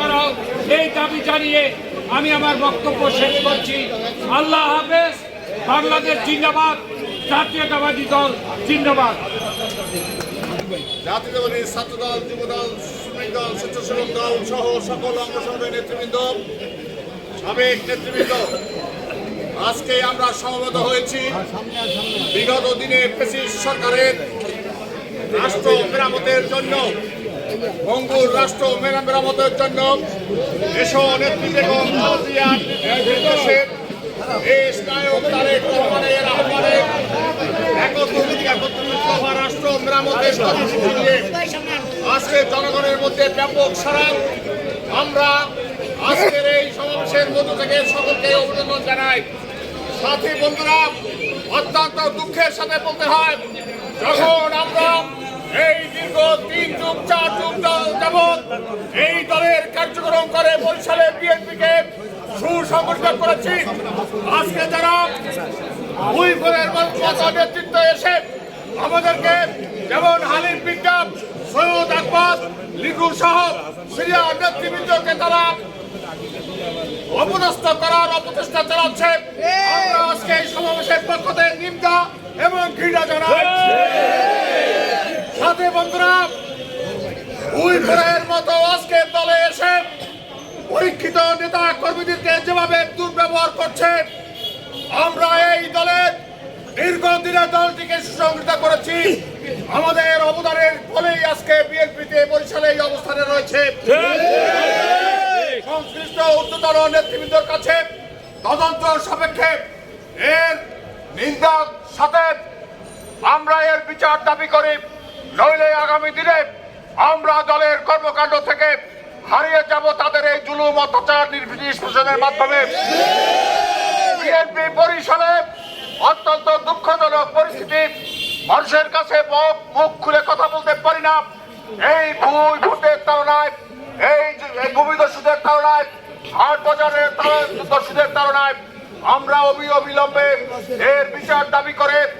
করা এই দাবি জানিয়ে আমি আমার বক্তব্য শেষ করছি। আল্লাহ হাফেজ, বাংলাদেশ জিন্দাবাদ, জাতীয়তাবাদী দল জিন্দাবাদ। জাতীয়তাবাদী ছাত্রদল, যুবদল, শ্রমিক দল, স্বেচ্ছাসেবক দল সহ সকল অঙ্গ নেতৃবৃন্দ, সাবেক নেতৃবৃন্দ, আজকে আমরা সমবেত হয়েছি। বিগত দিনে পেশিস সরকারের রাষ্ট্র মেরামতের জন্য বঙ্গুর রাষ্ট্র মেরা- মেরামতের জন্য দেশ একত্রিত রাষ্ট্র মেরামতের আজকে জনগণের মধ্যে ব্যাপক সারা আমরা আজকের এই সমাবেশের মধ্য থেকে সকলকে অভিনন্দন জানাই। সাথী বন্ধুরা, অত্যন্ত দুঃখের সাথে বলতে হয়, যখন যাবৎ এই দলের কার্যক্রম করে বরিশালে বিএনপিকে সুসংগঠিত করেছি। আজকে যারা মতো নেতৃত্ব এসে আমাদেরকে যেমন হালিম বিজ্ঞান, সৈয়দ আকবর লিগু সহ সিরিয়া নেতৃবৃন্দকে তারা অপদস্থ করার অপচেষ্টা চালাচ্ছে। আমরা আজকে এই সমাবেশের পক্ষ থেকে নিন্দা এবং ঘৃণা জানাই। সাথে বন্ধুরা দুই ঘরের মতো আজকে দলে এসে পরীক্ষিত নেতা কর্মীদেরকে যেভাবে দুর্ব্যবহার করছে আমরা এই দলের দীর্ঘদিনের দলটিকে সুসংগঠিত করেছি। আমাদের অবদানের ফলেই আজকে বিএনপিতে বরিশালে এই অবস্থানে রয়েছে। সংশ্লিষ্ট উচ্চতর নেতৃবৃন্দের কাছে তদন্ত সাপেক্ষে এর নিন্দার সাথে আমরা এর বিচার দাবি করি। নইলে আগামী দিনে আমরা দলের কর্মকাণ্ড থেকে হারিয়ে যাব তাদের এই জুলুম, অত্যাচার নিষ্পেষণের মাধ্যমে। বিএনপি বরিশালে অত্যন্ত দুঃখজনক পরিস্থিতি। মানুষের কাছে মুখ খুলে কথা বলতে পারি না। এই ভুল ভোটের তাড়নায়, এই যে- এই ভূমি দস্যুদের তাড়নায়, হাট বাজারের দস্যুদের তাড়নায় আমরা অবি, অবিলম্বে এর বিচার দাবি করে